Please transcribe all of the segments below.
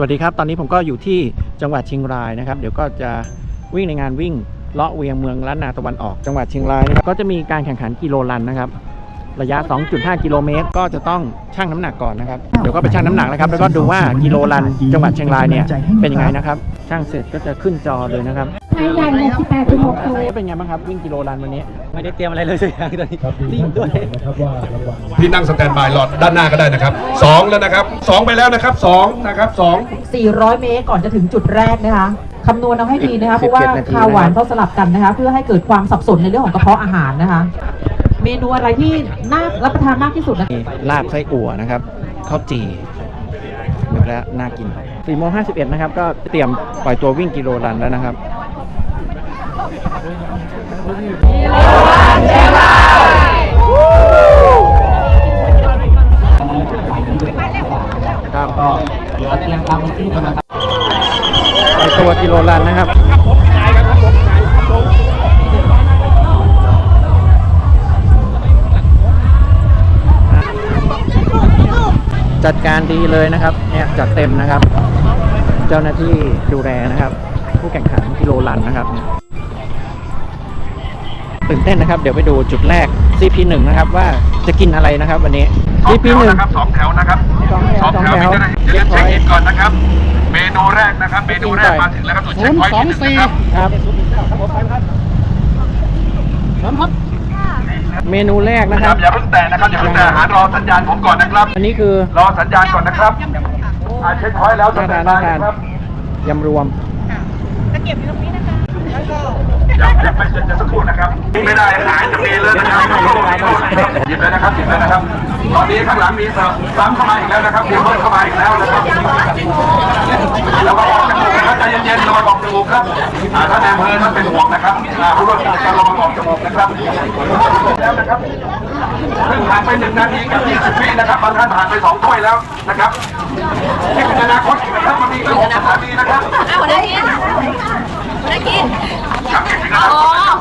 สวัสดีครับ ตอนนี้ผมก็อยู่ที่จังหวัดเชียงรายนะครับ เดี๋ยวก็จะวิ่งในงานวิ่งเลาะเวียงเมืองล้านนาตะวันออกจังหวัดเชียงรายนะครับก็จะมีการแข่งขันกิโลรันนะครับระยะ 2.5 กิโลเมตร ก็จะต้องชั่งน้ำหนักก่อนนะครับ เดี๋ยวก็ไปชั่งน้ำหนักนะครับ แล้วก็ดูว่ากิโลรันจังหวัดเชียงรายเนี่ยเป็นยังไงนะครับ ชั่งเสร็จก็จะขึ้นจอเลยนะครับ ไทยใหญ่68ถึง60เป็นไงบ้างครับวิ่งกิโลรันวันนี้ ไม่ได้เตรียมอะไรเลยสักอย่างตอนนี้รีบด้วยที่นั่งสแตนบายรอด้านหน้าก็ได้นะครับสองแล้วนะครับสองไปแล้วนะครับสองนะครับสอง400 เมตรก่อนจะถึงจุดแรกนะคะคำนวณเอาให้ดีนะคะเพราะว่า17นาทีข้าวหวานเขาสลับกันนะคะเพื่อให้เกิดความสับสนในเรื่องของกระเพาะอาหารนะคะ เมนูอะไรที่น่ารับประทานมากที่สุดนะคะมีลาบไส้อั่วนะครับข้าวจี่นึกแล้วน่ากิน4โมง51นะครับก็เตรียมปล่อยตัววิ่งกิโลรันแล้วนะครับ ครับก็ปล่อยตัวกิโลรันนะครับจัดการดีเลยนะครับเนี่ยจัดเต็มนะครับ เจ้าหน้าที่ดูแลนะครับ ผู้แข่งขันกิโลรันนะครับ ตื่นเต้นนะครับ เดี๋ยวไปดูจุดแรก CP1 นะครับว่าจะกินอะไรนะครับวันนี้ CP1 นะครับสองแถวนะครับสองแถวสองแถวสองแถวมีเจ้าหน้าที่เช็คอินก่อนนะครับ เมนูแรกนะครับ เมนูแรกมาถึงแล้วครับจุดเช็คพอยต์ที่หนึ่งนะครับครับเมนูแรกนะนะคครัรับบอย่าเพิ่งแตะนะครับอย่าเพิ่งแตะหารอสัญญาณผมก่อนนะครับ อันนี้คือรอสัญญาณก่อนนะครับอ่าเช็คพอยต์แล้วสแตนบายนะครับยำรวมอย่าอย่าไปจะจะสักครู่นะครับไม่ได้หายจะมีเลยนะครับหยิบเลยนะครับหยิบเลยนะครับ ตอนนี้ข้างหลังมีเสร์ฟซ้ำเข้ามาอีกแล้วนะครับมีเพิ่มเข้ามาอีกแล้วนะครับแล้วก็ออกจมูกนะครับใจเย็นๆระวังออกจมูกครับอ่าท่านนายอำเภอท่านเป็นห่วงนะครับอ่าผู้ร่วมกิจกรรมระวังออกจมูกนะครับแล้วนะครับเพิ่งผ่านไปหนึ่งนาทีกับยี่สิบวินะครับบางท่านผ่านไปสองถ้วยแล้วนะครับนี่เป็นอนาคตนะครับมันมีตั้งหกสถานีนะครับ วันนี้กินครับเก่งนะครับ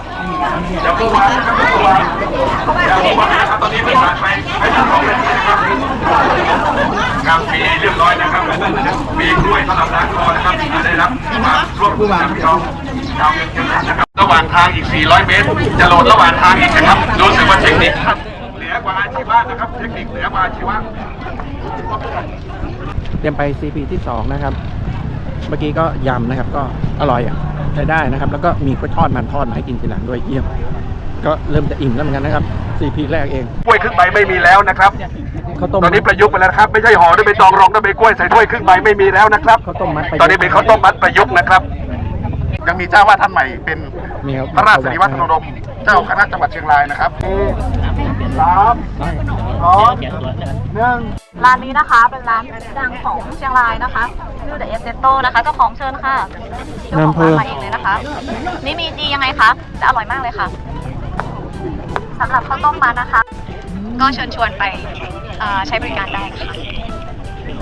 อย่าเพิ่งวางนะครับอย่าเพิ่งวางอย่าเพิ่งวางนะครับตอนนี้เพิ่งผ่านไปไปถึงสองนาทีนะครับครับมีเรียบร้อยนะครับมีกล้วยสำหรับล้างคอนะครับได้รับมาร่วมกับพี่น้องชาวเมืองเชียงรายนะครับระหว่างทางอีก 400 เมตร จะโหลดระหว่างทางอีกนะครับรู้สึกว่าเทคนิคเหนือกว่าอาชีวะนะครับเทคนิคเหนือกว่าอาชีวะเตรียมไป CP ที่ 2 นะครับ เมื่อกี้ก็ยำนะครับ ก็อร่อยอะใช้ได้นะครับ แล้วก็มีกล้วยทอดมันทอดมาให้กินทีหลังด้วยเยี่ยม ก็เริ่มจะอิ่มแล้วเหมือนกันนะครับ CP แรกเองกล้วยครึ่งใบไม่มีแล้วนะครับข้าวต้มตอนนี้ประยุกต์ไปแล้วนะครับไม่ใช่ห่อด้วยใบตองรองด้วยใบกล้วยใส่ถ้วยครึ่งใบไม่มีแล้วนะครับข้าวต้มมัดประยุกต์ตอนนี้เป็นข้าวต้มมัดประยุกต์นะครับ ยังมีเจ้าว่าท่านใหม่เป็นมีครับพระราชนิวัฒนรมเจ้าคณะจังหวัดเชียงรายนะครับ สามสองหนึ่งร้านนี้นะคะเป็นร้านดังของเชียงรายนะคะชื่อ The e s t e t o นะคะเจ้าของเชิญค่ะเจ้าของร้านมาเองเลยนะคะ นี่มีดียังไงคะแต่อร่อยมากเลยค่ะสำหรับข้าวต้มมัดนะคะ ก็เชิญชวนไปเอ่อใช้บริการได้ค่ะ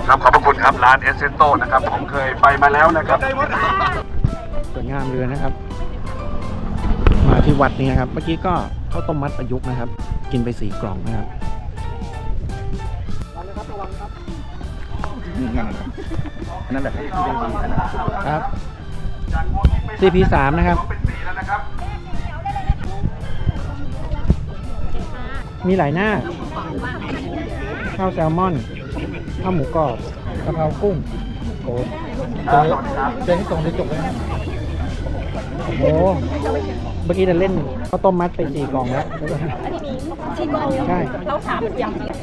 ครับขอบพระคุณครับร้านเอสเซนโตนะครับผมเคยไปมาแล้วนะครับสวยงามเรือนะครับ มาที่วัดนี้นะครับ เมื่อกี้ก็ข้าวต้มมัดประยุกต์นะครับ กินไปสี่กล่องนะครับนั่นแหละครับ CP 3นะครับเป็นสีแล้วนะครับ มีหลายหน้า ข้าวแซลมอน ข้าวหมูกรอบกะเพรากุ้งโอ้เจ๊เจ๊ให้ส่งได้จบเลยนะ โอ้โหเมื่อกี้เราเล่นข้าวต้มมัดไปสี่กล่องแล้วใช่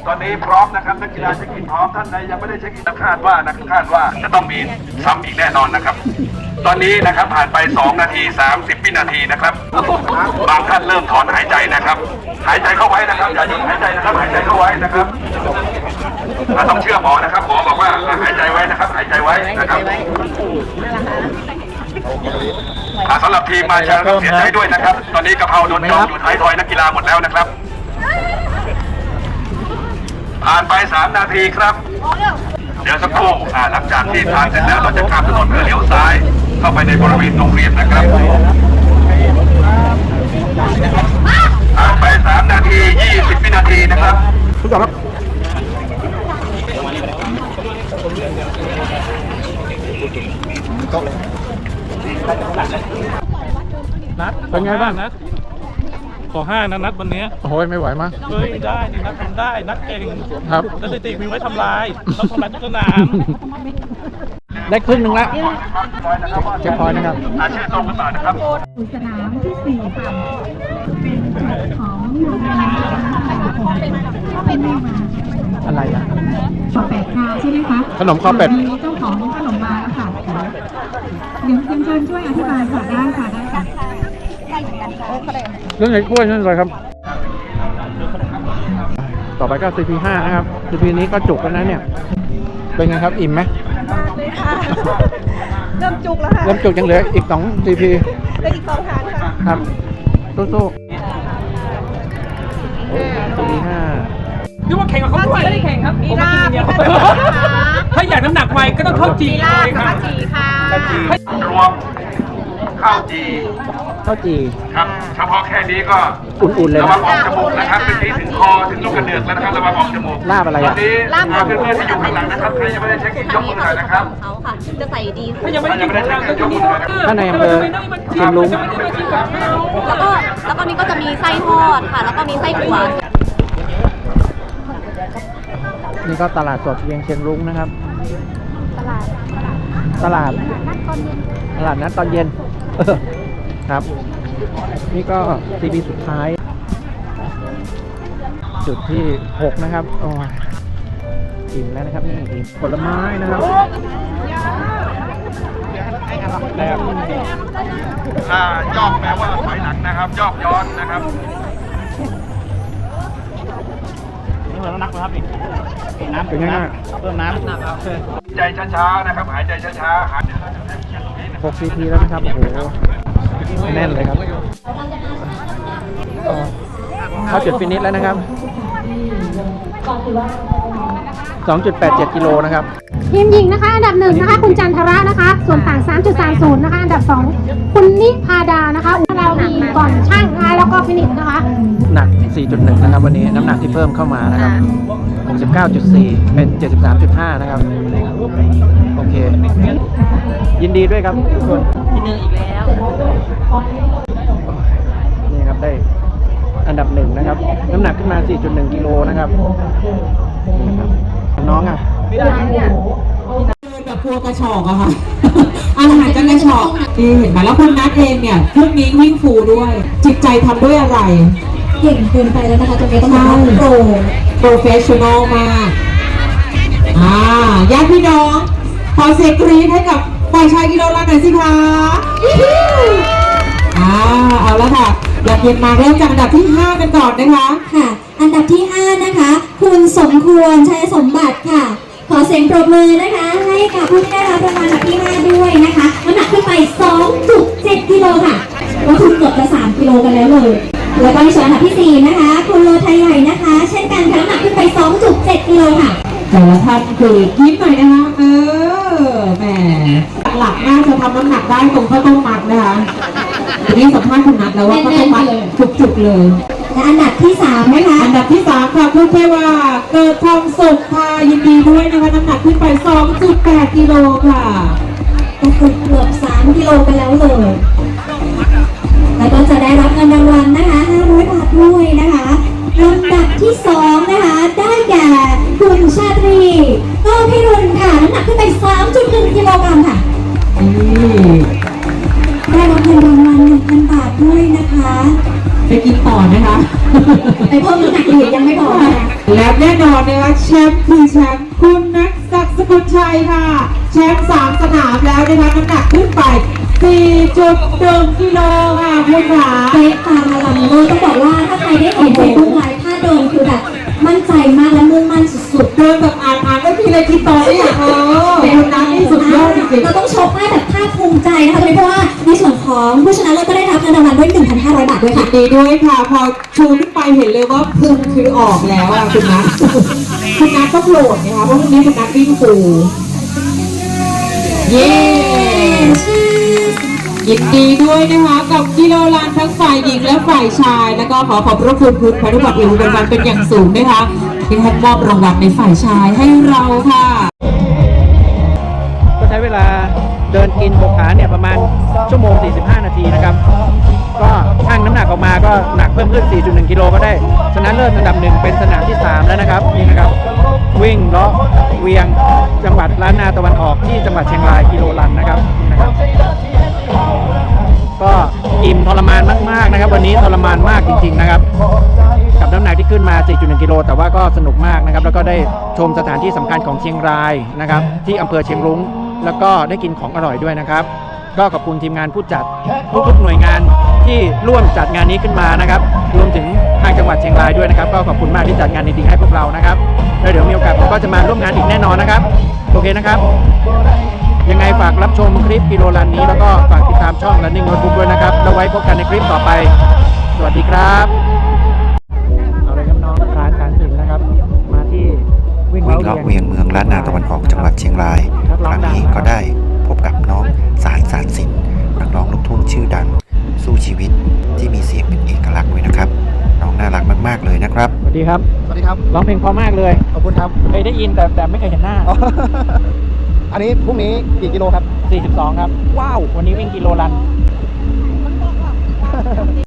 ตอนนี้พร้อมนะครับนักกีฬาเช็คอินพร้อมท่านใดยังไม่ได้เช็คอินคาดว่านะคาดว่าจะต้องมีซ้ำอีกแน่นอนนะครับ ตอนนี้นะครับผ่านไป 2 นาที 30 วินาทีนะครับบางท่านเริ่มถอนหายใจนะครับ หายใจเข้าไว้นะครับอย่าหยุดหายใจนะครับหายใจเข้าไว้นะครับอะต้องเชื่อหมอนะครับหมอบอกว่าหายใจไว้นะครับ หายใจไว้นะครับ อะสำหรับทีมมาเชิญครับเสียใจด้วยนะครับ ตอนนี้กะเพราโดนจองอยู่ท้ายทอยนักกีฬาหมดแล้วนะครับ ผ่านไป 3 นาทีครับ เดี๋ยวสักครู่อ่าหลังจากที่ทานเสร็จแล้วเราจะข้ามถนนเพื่อเลี้ยวซ้าย เข้าไปในบริเวณโรงเรียนนะครับผ่านไป 3 นาที 20 วินาทีนะครับทุกคนครับ นัดเป็นไงบ้าง นัดขอห้านะนัดวันเนี้ยโอ้ยไม่ไหวมั้ง เฮ้ยได้นี่นัดทำได้นัดเก่งครับสถิติมีไว้ทำลายต้องทำลายทุกสนามได้ครึ่งหนึ่งแล้วเช็คพอยต์นะครับอาชื่อตรงกันต่อนะครับสนามที่สี่ค่ะเป็นจุดของโรงงานเป็นอะไรอะขอเป็ดค่ะใช่ไหมคะขนมคอเป็ดมีเจ้าของขนมมาแล้วค่ะ เดี๋ยวเชิญช่วยอธิบายค่ะได้ค่ะได้ค่ะเรื่องไหนกล้วยนั่นเลยครับ ต่อไปก็ CP 5 นะครับ CP นี้ก็จุกแล้วนะเนี่ย เป็นไงครับอิ่มไหมเริ่มจุกแล้วค่ะเริ่มจุกยังเหลืออีก 2 CP เหลืออีกสองฐานค่ะ ครับสู้ๆ CP 5นี่ว่าแข่งกับเขาด้วยไม่ได้แข่งครับมีลาบ อยากน้ำหนักไวก็ต้องเข้าจีมีลาบนะคะจีค่ะรวมข้าวจีข้าวจีครับ เฉพาะแค่นี้ก็อุ่นๆเลยระนะวังออกจมูกนะครับเป็นนี้ถึงคอถึงลูกกระเดือกแล้วนะครับระวังออกจมูกลาบอะไรตออะนนี้เพื่อนๆที่อยู่ข้างหลังนะครับใครยังไม่ได้เช็คอินยกมือหน่อยนะครับ เขาค่ะจะใส่ดีถ้ายังไม่ได้กินของเราก็จะมีท่านในอำเภอเชียงรุ้งแล้วก็แล้วก็นี่ก็จะมีไส้ทอดค่ะ แล้วก็มีไส้ถั่ว นี่ก็ตลาดสดเวียงเชียงรุ้งนะครับ ตลาด ตลาดนัดตอนเย็นเออครับ นี่ก็ซีบีสุดท้าย จุดที่ 6 นะครับโอ้ยอิ่มแล้วนะครับนี่อิ่มผลไม้นะครับอ่ายอกแปลว่าถอยหลังนะครับ ยอกย้อนนะครับ หมือนนักนะครับอีกน้ำเป็นไงบ้างเพิ่มน้ำนะครับใจช้าๆนะครับ หายใจช้าๆหายใจ6 CP แล้วนะครับ โอ้โห แน่นเลยครับก็เข้าจุดฟินิชแล้วนะครับ 2.87 กิโลนะครับ ทีมหญิงนะคะ อันดับหนึ่งนะคะ คุณจันทระนะคะ ส่วนต่าง 3.30 นะคะ อันดับสองคุณนิพาดานะคะ เรามีก่อนช่างนะคะแล้วก็ฟินิชนะคะ หนัก 4.1 นะครับวันนี้น้ำหนักที่เพิ่มเข้ามานะครับ 69.4 เป็น 73.5 นะครับ โอเค ยินดีด้วยครับทุกคนที่หนึ่งอีกแล้ว นี่ครับได้อันดับหนึ่งนะครับ น้ำหนักขึ้นมา 4.1 กิโลนะครับนี่นะ ครับน้องอะเดินแบบกลัวกระชอกอะค่ะ อาหารจะกระชอกนี่เห็นไหมแล้วคุณนัทเองเนี่ยพรุ่งนี้วิ่งฟูด้วย จิตใจทำด้วยอะไร เก่งเกินไปแล้วนะคะตรงนี้ต้องบอกว่าโปรโปรเฟชชั่นอลมากอ่าญาติพี่น้อง ขอเสียงกรี๊ดให้กับฝ่ายชายกิโลละหน่อยสิคะอ่าเอาละค่ะอยากเย็นมาเริ่มจากอันดับที่ 5 กันก่อนนะคะ ค่ะ อันดับที่ 5 นะคะ คุณสมควรชัยสมบัติค่ะ ขอเสียงปรบมือนะคะ ให้กับผู้ที่ได้รับรางวัลอันดับที่5ด้วยนะคะน้ำหนักขึ้นไป 2.7 กิโลค่ะก็คือเกือบจะ3กิโลกันแล้วเลยแล้วก็ในส่วนอันดับที่ 4 นะคะคุณโลไทยใหญ่นะคะ เช่นกันค่ะน้ำหนักขึ้นไป 2.7 กิโลค่ะแต่ละท่านคือยิ้มหน่อยนะคะเออแหมหลักๆน่าจะทำน้ำหนักได้ตรงข้าวต้มมัดนะคะวันนี้สัมภาษณ์คุณนัทแล้วว่าข้าวต้มมัดจุกๆเลย และอันดับที่3นะคะ อันดับที่สามค่ะคุณเทวาเกิดทองสุขค่ะยินดีด้วยนะคะน้ำหนักขึ้นไป 2.8 กิโลค่ะก็คือเกือบ3กิโลไปแล้วเลย แล้วก็จะได้รับเงินรางวัลนะคะ500บาท ไปกินต่อนะคะ ไปเพิ่มน้ำหนักอีกยังไม่พอนะคะและแน่นอนนะคะแชมป์คือแชมป์คุณนักศักดิ์สกุลชัยค่ะ แชมป์สามสนามแล้วนะคะน้ำหนักขึ้นไป 4.1กิโลค่ะคุณขาเป๊ะตามมาลำเลยต้องบอกว่าถ้าใครได้เห็นเฟซบุ๊กไลฟ์ถ้าเดินคือแบบมั่นใจมากและมุ่งมั่นสุดๆ เดินแบบอ่านอ่านไม่มีอะไรกินต่อเนี่ยเออคุณนัทนี่สุดยอดจริงเราต้องชกให้แบบภาคภูมิใจนะคะเพราะว่าในส่วนของผู้ชนะเลิศก็ได้รับเงินรางวัลด้วย 1,500บาด้วยค่ะนดีด้วยค่ะ พอชูขึ้นไปเห็นเลยว่าพุงคือออกแล้วอะคุณนัทคุณนัทก็โกรธนะคะเพราะพรุ่งนี้คุณนัทวิ่งฟูเย้ยินดีด้วยนะคะกับกิโลลานทั้งฝ่ายหญิงและฝ่ายชาย แล้วก็ขอขอบพระคุณคุณพานุบัตรอิวเป็นวันเป็นอย่างสูงนะคะที่ท่านมอบรางวัลในฝ่ายชายให้เราค่ะ ก็ใช้เวลาลาเดินกินบกขาเนี่ยประมาณชั่วโมง 45 นาทีนะครับ ก็ชั่งน้ำหนักออกมาก็หนักเพิ่มขึ้น 4.1 กิโลก็ได้ ชนะเลิศอันดับหนึ่งเป็นสนามที่ 3 แล้วนะครับนี่นะครับ วิ่งเลาะเวียงจังหวัดล้านนาตะวันออกที่จังหวัดเชียงรายกิโลลันนะครับนะครับ ก็อิ่มทรมานมากๆนะครับ วันนี้ทรมานมากจริง ๆนะครับ กับน้ำหนักที่ขึ้นมา 4.1 กิโลแต่ว่าก็สนุกมากนะครับ แล้วก็ได้ชมสถานที่สำคัญของเชียงรายนะครับ ที่อำเภอเชียงรุ้งแล้วก็ได้กินของอร่อยด้วยนะครับ ก็ขอบคุณทีมงานผู้จัดทุกๆหน่วยงาน ที่ร่วมจัดงานนี้ขึ้นมานะครับ รวมถึงทางจังหวัดเชียงรายด้วยนะครับ ก็ขอบคุณมากที่จัดงานดีๆให้พวกเรานะครับแล้วเดี๋ยวมีโอกาสผมก็จะมาร่วมงานอีกแน่นอนนะครับ โอเคนะครับ ยังไงฝากรับชมคลิปกิโลรันนี้แล้วก็ฝากติดตามช่อง Running Notebook ด้วยนะครับแล้วไว้พบกันในคลิปต่อไป สวัสดีครับเอาเลยครับน้องสารสารสินนะครับ มาที่วิ่งวิ่งเลาะเวียงเมืองล้านนาตะวันออกจังหวัดเชียงราย ครั้งนี้ก็ได้ ครับ สวัสดีครับ สวัสดีครับ ร้องเพลงเพราะมากเลย ขอบคุณครับ เคยได้ยินแต่แต่ไม่เคยเห็นหน้าอันนี้พรุ่งนี้กี่กิโลครับ 42 ครับ ว้าว วันนี้วิ่งกิโลรัน